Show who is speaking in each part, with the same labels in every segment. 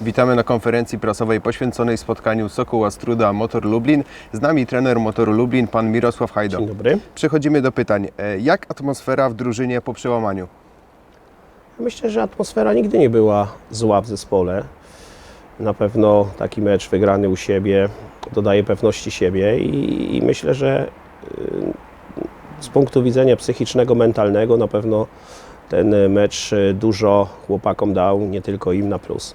Speaker 1: Witamy na konferencji prasowej poświęconej spotkaniu Sokół Astruda Motor Lublin. Z nami trener Motoru Lublin, pan Mirosław Hajdo.
Speaker 2: Dzień dobry.
Speaker 1: Przechodzimy do pytań. E, Jak atmosfera w drużynie po przełamaniu?
Speaker 2: Myślę, że atmosfera nigdy nie była zła w zespole. Na pewno taki mecz wygrany u siebie dodaje pewności siebie i, i myślę, że y, z punktu widzenia psychicznego, mentalnego na pewno ten mecz y, dużo chłopakom dał, nie tylko im na plus.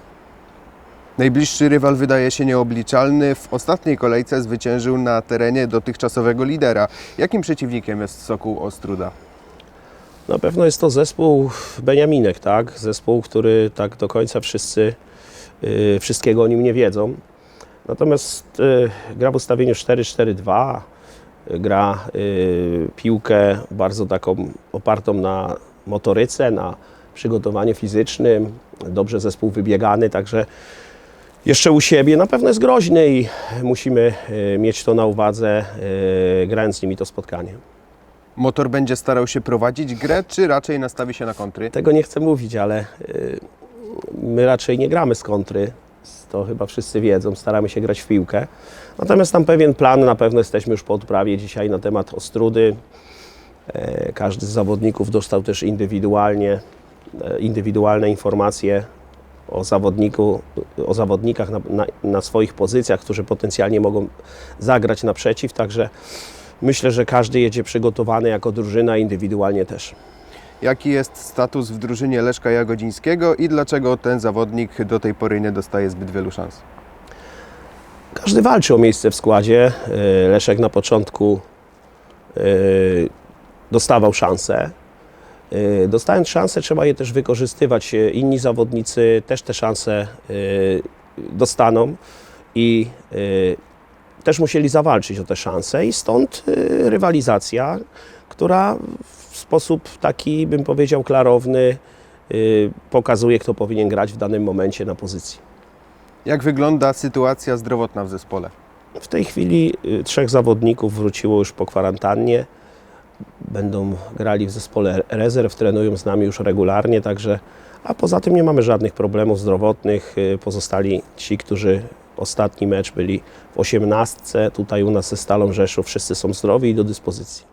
Speaker 1: Najbliższy rywal wydaje się nieobliczalny. W ostatniej kolejce zwyciężył na terenie dotychczasowego lidera. Jakim przeciwnikiem jest Sokół Ostruda?
Speaker 2: Na pewno jest to zespół Beniaminek, tak? Zespół, który tak do końca wszyscy y, wszystkiego o nim nie wiedzą. Natomiast y, gra w ustawieniu 4-4-2, y, gra y, piłkę bardzo taką opartą na motoryce, na przygotowaniu fizycznym. Dobrze zespół wybiegany, także jeszcze u siebie na pewno jest groźny i musimy y, mieć to na uwadze, y, grając z nimi to spotkanie.
Speaker 1: Motor będzie starał się prowadzić grę, czy raczej nastawi się na kontry?
Speaker 2: Tego nie chcę mówić, ale y, my raczej nie gramy z kontry. To chyba wszyscy wiedzą, staramy się grać w piłkę. Natomiast tam pewien plan, na pewno jesteśmy już po odprawie dzisiaj na temat Ostrudy. E, Każdy z zawodników dostał też indywidualnie, e, indywidualne informacje o, zawodniku, o zawodnikach na, na, na swoich pozycjach, którzy potencjalnie mogą zagrać naprzeciw. Także myślę, że każdy jedzie przygotowany jako drużyna, indywidualnie też.
Speaker 1: Jaki jest status w drużynie Leszka Jagodzińskiego i dlaczego ten zawodnik do tej pory nie dostaje zbyt wielu szans?
Speaker 2: Każdy walczy o miejsce w składzie. E, Leszek na początku e, dostawał szansę. E, Dostając szansę, trzeba je też wykorzystywać. E, Inni zawodnicy też te szanse e, dostaną i też musieli zawalczyć o te szanse i stąd rywalizacja, która w sposób taki, bym powiedział, klarowny pokazuje, kto powinien grać w danym momencie na pozycji.
Speaker 1: Jak wygląda sytuacja zdrowotna w zespole?
Speaker 2: W tej chwili y, trzech zawodników wróciło już po kwarantannie. Będą grali w zespole rezerw, trenują z nami już regularnie, także a poza tym nie mamy żadnych problemów zdrowotnych. Y, Pozostali ci, którzy ostatni mecz byli w 18, tutaj u nas ze Stalą Rzeszów, wszyscy są zdrowi i do dyspozycji.